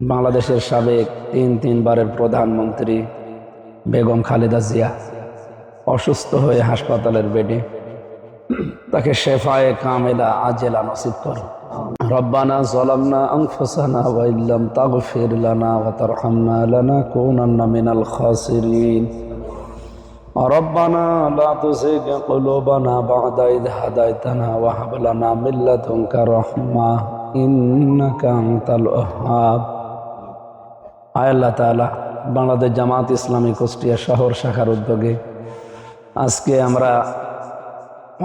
বাংলাদেশের সাবেক তিন তিনবারের প্রধানমন্ত্রী বেগম খালেদা জিয়া অসুস্থ হয়ে হাসপাতালের বেডে তাকে শেফায়ে কামেলা আজেলা নসিব করো রব্বানা জলামনা আনফুসানা ওয়া ইল্লাম তাগফির লানা ওয়া তারহামনা লানাকুনান্না মিনাল খাসিরিন ربنا لا تزغ قلوبنا بعد إذ هديتنا وهب لنا من لدنك رحمة إنك أنت الوهاب আয় আল্লাহ তাআলা, বাংলাদেশ জামাত ইসলামী কুষ্টিয়া শহর শাখার উদ্যোগে আজকে আমরা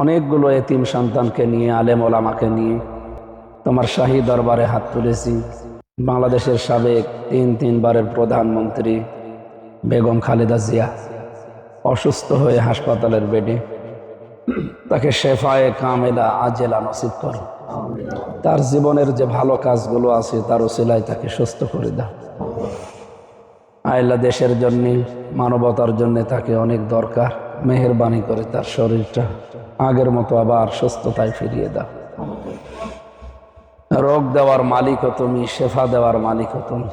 অনেকগুলো এতিম সন্তানকে নিয়ে, আলেম ওলামাকে নিয়ে তোমার শাহী দরবারে হাত তুলেছি। বাংলাদেশের সাবেক তিন তিনবারের প্রধানমন্ত্রী বেগম খালেদা জিয়া অসুস্থ হয়ে হাসপাতালের বেডে তাকে শেফায়ে কামেলা আজেলা নসিব করো। তার জীবনের যে ভালো কাজগুলো আছে, তার ওসিলায় তাকে সুস্থ করে দাও। আয়লা দেশের জন্য, মানবতার জন্য তাকে অনেক দরকার। মেহরবানি করে তার শরীরটা। আগের মতো আবার সুস্থতায় ফিরিয়ে দাও। রোগ দেওয়ার মালিকও তুমি, শেফা দেওয়ার মালিকও তুমি।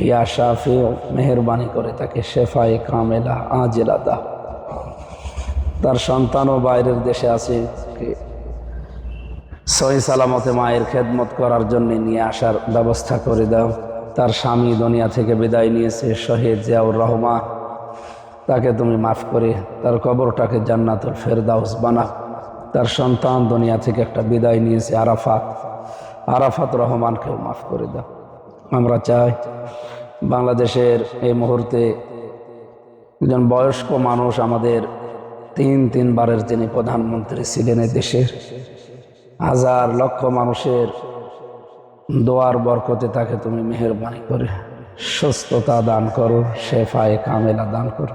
হিয়া শাফি মেহরবানি করে তাকে শেফায়ে কামেলা, আজেলা দাও। তার সন্তানও বাইরের দেশে আছে। সহি সালামতে মায়ের খেদমত করার জন্য নিয়ে আসার ব্যবস্থা করে দাও। তার স্বামী দুনিয়া থেকে বিদায় নিয়েছে, শহীদ জিয়াউর রহমা তাকে তুমি মাফ করে, তার কবরটাকে জান্নাতুল ফেরদাউস বানা। তার সন্তান দুনিয়া থেকে একটা বিদায় নিয়েছে, আরাফাত। আরাফাত রহমানকেও মাফ করে দাও। আমরা চাই বাংলাদেশের এই মুহূর্তে একজন বয়স্ক মানুষ আমাদের তিন তিনবারের যিনি প্রধানমন্ত্রী ছিলেন এই দেশের, হাজার লক্ষ মানুষের দোয়ার বরকতে তাকে তুমি মেহরবানি করে সুস্থতা দান করো, শেফায়ে কামেলা দান করো।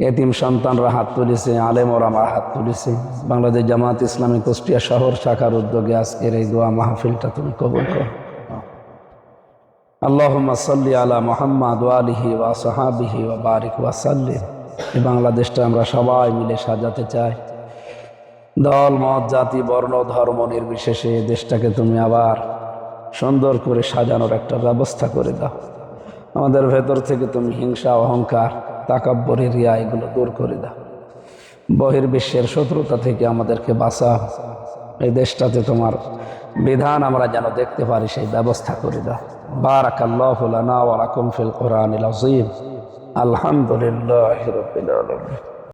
এতিম সন্তানরা হাত তুলেছে, আলেমর আমার হাত তুলেছে। বাংলাদেশ জামাত ইসলামী কুষ্টিয়া শহর শাখার উদ্যোগে আজকের এই দোয়া মাহফিলটা তুমি কবুল করো। আল্লাহুম্মা সাল্লি আলা মুহাম্মাদ আলিহি ওয়া সাহাবিহি ওয়া বারিক ওয়া সাল্লিম। এই বাংলাদেশটা আমরা সবাই মিলে সাজাতে চাই। দল, মত, জাতি, বর্ণ, ধর্ম নির্বিশেষে দেশটাকে তুমি আবার সুন্দর করে সাজানোর একটা ব্যবস্থা করে দাও। আমাদের ভেতর থেকে তুমি হিংসা, অহংকার তাকাব্বরি রিয়া এগুলো দূর করে দাও। বহির্বিশ্বের শত্রুতা থেকে আমাদেরকে বাঁচাও। এই দেশটাতে তোমার বিধান আমরা যেন দেখতে পারি, সেই ব্যবস্থা করে দাও। বারাকাল্লাহু লানা ওয়া ফিল কোরআনিল আযীম। আলহামদুলিল্লাহি আলামিন।